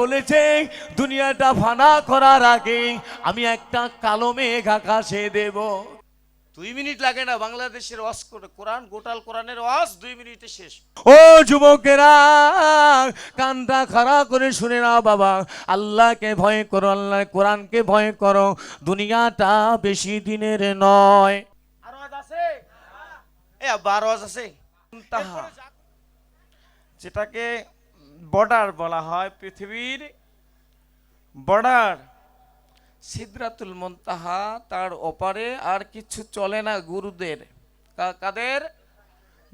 বলেছে দুনিয়াটা ফানা করার আগে আমি একটা কালো মেঘ আকাশে দেব। দুই মিনিট লাগে না বাংলাদেশের ওয়াজ করে কোরআন গোটাল কোরআনের ওয়াজ দুই মিনিটে শেষ। ও যুবকেরা কানটা খাড়া করে শুনে নাও বাবা। আল্লাহকে ভয় করো আল্লাহ কোরআনকে ভয় করো। দুনিয়াটা বেশি দিনের নয়। আর ওয়াজ আছে? এ আব্বা আর ওয়াজ আছে। যেটাকে বর্ডার বলা হয় পৃথিবীর বর্ডার। সিদ্রাতুল মুনতাহা তার ওপারে আর কিছু চলে না গুরুদের। কাদের?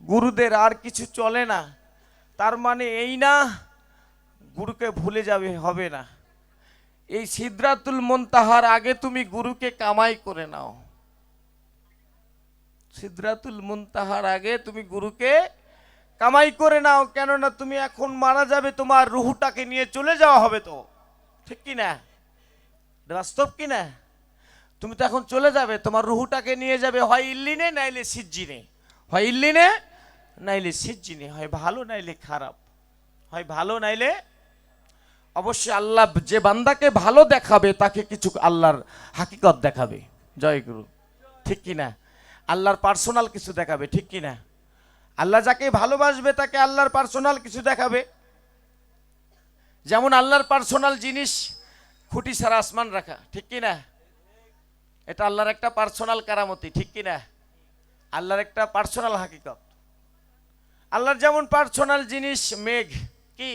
গুরুদের আর কিছু চলে না। তার মানে এই না, গুরুকে ভুলে যাবে, হবে না। এই সিদ্রাতুল মুনতাহার আগে তুমি গুরুকে কামাই করে নাও। সিদ্রাতুল মুনতাহার আগে তুমি গুরুকে কামাই করে নাও, কেননা তুমি এখন মারা যাবে, তোমার রুহুটাকে নিয়ে চলে যাওয়া হবে তো। ঠিক কি না? বাস্তব কি না? তুমি তো এখন চলে যাবে, তোমার রুহুটাকে নিয়ে যাবে, হয় ইল্লিনে নাইলে সিজ্জিনে। হয় ইল্লিনে নাইলে সিজ্জিনে, হয় ভালো নাইলে খারাপ। হয় ভালো নাইলে অবশ্যই আল্লাহ যে বান্দাকে ভালো দেখাবে, তাকে কিছু আল্লাহর হাকিকত দেখাবে। জয় গুরু। ঠিক কি না? আল্লাহর পার্সোনাল কিছু দেখাবে, ঠিক কি না আল্লাহ যাকে ভালোবাসবে, তাকে আল্লাহর পার্সোনাল কিছু দেখাবে। যেমন আল্লাহর পার্সোনাল জিনিস, খুঁটি সারা আসমান রাখা, ঠিক কি না এটা আল্লাহর একটা পার্সোনাল কারামতি, ঠিক কি না আল্লাহর একটা পার্সোনাল হাকিকত। আল্লাহর যেমন পার্সোনাল জিনিস, মেঘ, কি?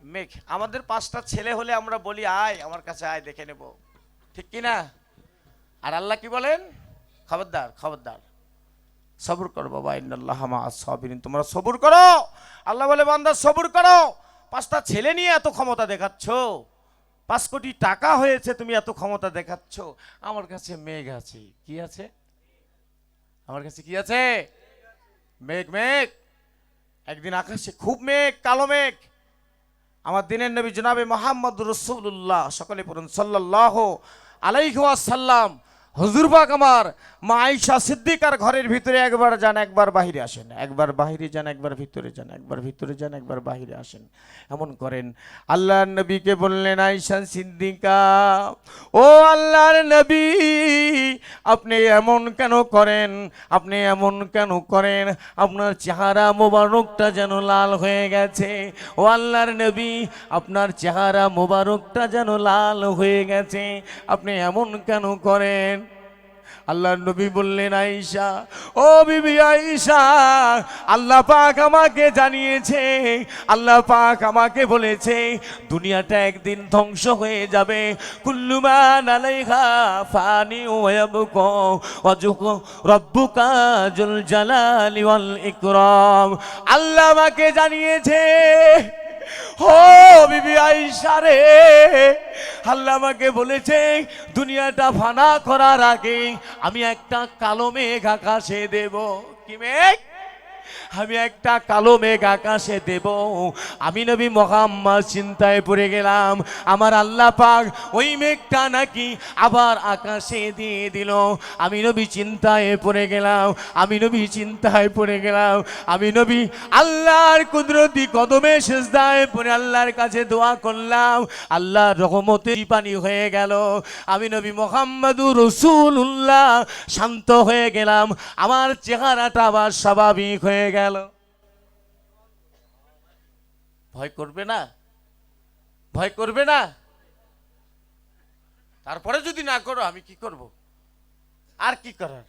মেঘ। আমাদের পাঁচটা ছেলে হলে আমরা বলি, আয়, আমার কাছে আয়, দেখে নেব। ঠিক কি না আর আল্লাহ কি বলেন? খবরদার খবরদার। সবুর করো বাবা, ইন্নাল্লাহ মা তোমরা সবুর করো। আল্লাহ বলে, বান্দা, সবুর করো। পাঁচটা ছেলে নিয়ে এত ক্ষমতা দেখাচ্ছ। পাঁচ কোটি টাকা হয়েছে, তুমি এত ক্ষমতা দেখাচ্ছ। আমার কাছে মেঘ আছে। কি আছে? আমার কাছে কি আছে? মেঘ মেঘ। একদিন আকাশে খুব মেঘ, কালো মেঘ। আমার দিনের নবী জনাবে মোহাম্মদ রসুল্লাহ সকলে পড়ুন সাল্লাহ আলাইহাসাল্লাম হুজুরবাগ আমার মা আইসা সিদ্দিকার ঘরের ভিতরে একবার যান, একবার বাহিরে আসেন। একবার বাহিরে যান, একবার ভিতরে যান, একবার ভিতরে যান, একবার বাহিরে আসেন। এমন করেন, আল্লাহর নবীকে বললেন আইসা সিদ্দিকা, ও আল্লাহর নবী, আপনি এমন কেন করেন? আপনি এমন কেন করেন? আপনার চেহারা মোবারকটা যেন লাল হয়ে গেছে। ও আল্লাহর নবী, আপনার চেহারা মোবারকটা যেন লাল হয়ে গেছে। আপনি এমন কেন করেন? আল্লাহ নবী বললেন আইসা ও বিবি আইসা আল্লাহ পাক আমাকে জানিয়েছে, আল্লাহ পাক আমাকে বলেছে, দুনিয়াটা একদিন ধ্বংস হয়ে যাবে। কুল্লুমান আলাইহা ফানি ওয়াবকু, ওয়াজুকু রব্বুকা জুল জালালি ওয়াল ইকরাম। আল্লাহ আমাকে জানিয়েছে ও বিবি আইসা রে। আল্লাহ আমাকে বলেছে, দুনিয়াটা ফানা করার আগে আমি একটা কালো মেঘ আকাশে দেব। কি মেঘ? আমি একটা কালো মেঘ আকাশে দেব। আমি নবী মোহাম্মদ চিন্তায় পড়ে গেলাম। আমার আল্লাহ পাক ওই মেঘটা নাকি আবার আকাশে দিয়ে দিল। আমি নবী চিন্তায় পড়ে গেলাম। আমি নবী চিন্তায় পড়ে গেলাম। আমি নবী আল্লাহর কুদরতি কদমে সেজদায় পড়ে আল্লাহর কাছে দোয়া করলাম। আল্লাহর রহমতে পানি হয়ে গেল। আমি নবী মোহাম্মদুর রসুল্লাহ শান্ত হয়ে গেলাম। আমার চেহারাটা আবার স্বাভাবিক হয়ে গেল। ভয় করবে না? ভয় করবে না? তারপরে যদি না করো, আমি কি করব? আর কি করার?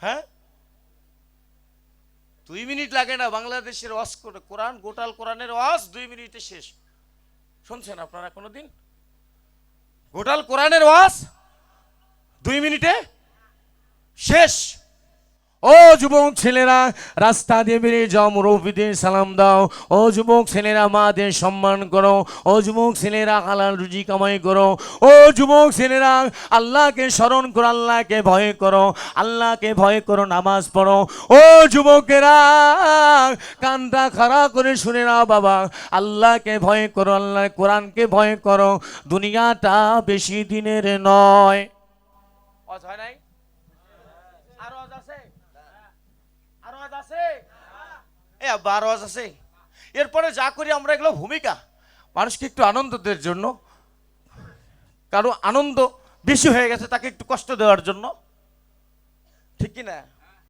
হ্যাঁ? দুই মিনিট লাগে না বাংলাদেশের ওয়াজ করে, কোরআন, গোটাল কোরআনের ওয়াজ দুই মিনিটে শেষ। শুনছেন আপনারা কোনোদিন? গোটাল কোরআনের ওয়াজ দুই মিনিটে শেষ। ও যুবক ছেলেরা, রাস্তা দিয়ে বেরিয়ে যাও, মুরব্বীদের সালাম দাও। ও যুবক ছেলেরা, মাদের সম্মান করো। ও যুবক ছেলেরা, হালাল রুজি কামাই করো। ও যুবক ছেলেরা, আল্লাহকে স্মরণ করো, আল্লাহকে ভয় করো। আল্লাহকে ভয় করো, নামাজ পড়ো। ও যুবকেরা, কানটা খাড়া করে শুনে নাও বাবা। আল্লাহকে ভয় করো আল্লাহ কোরআনকে ভয় করো। দুনিয়াটা বেশি দিনের নয়। হয় নাই আরও আজ আছে আরও আজ আছে আব্বা আজ আছে? এরপরে যা করি আমরা, এগুলো ভূমিকা। মানুষকে একটু আনন্দ দেওয়ার জন্য, কারও আনন্দ বেশি হয়ে গেছে তাকে একটু কষ্ট দেওয়ার জন্য। ঠিক কি না?